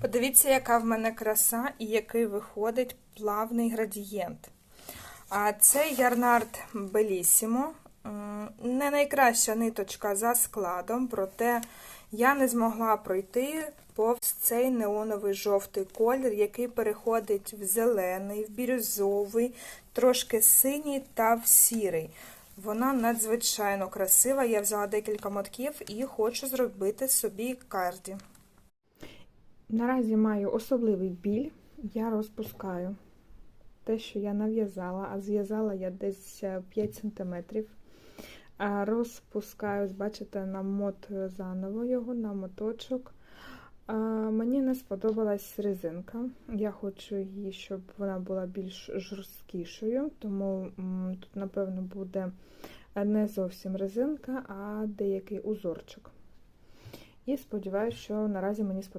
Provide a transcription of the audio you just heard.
Подивіться, яка в мене краса і який виходить плавний градієнт. А це Ярнард Белісімо. Не найкраща ниточка за складом, проте я не змогла пройти повз цей неоновий жовтий колір, який переходить в зелений, в бірюзовий, трошки синій та в сірий. Вона надзвичайно красива. Я взяла декілька мотків і хочу зробити собі карді. Наразі маю особливий біль, я розпускаю те, що я нав'язала, а зв'язала я десь 5 см. Розпускаю, бачите, на мот заново його, на моточок. Мені не сподобалась резинка. Я хочу її, щоб вона була більш жорсткішою, тому тут, напевно, буде не зовсім резинка, а деякий узорчик. І сподіваюся, що наразі мені сподобається.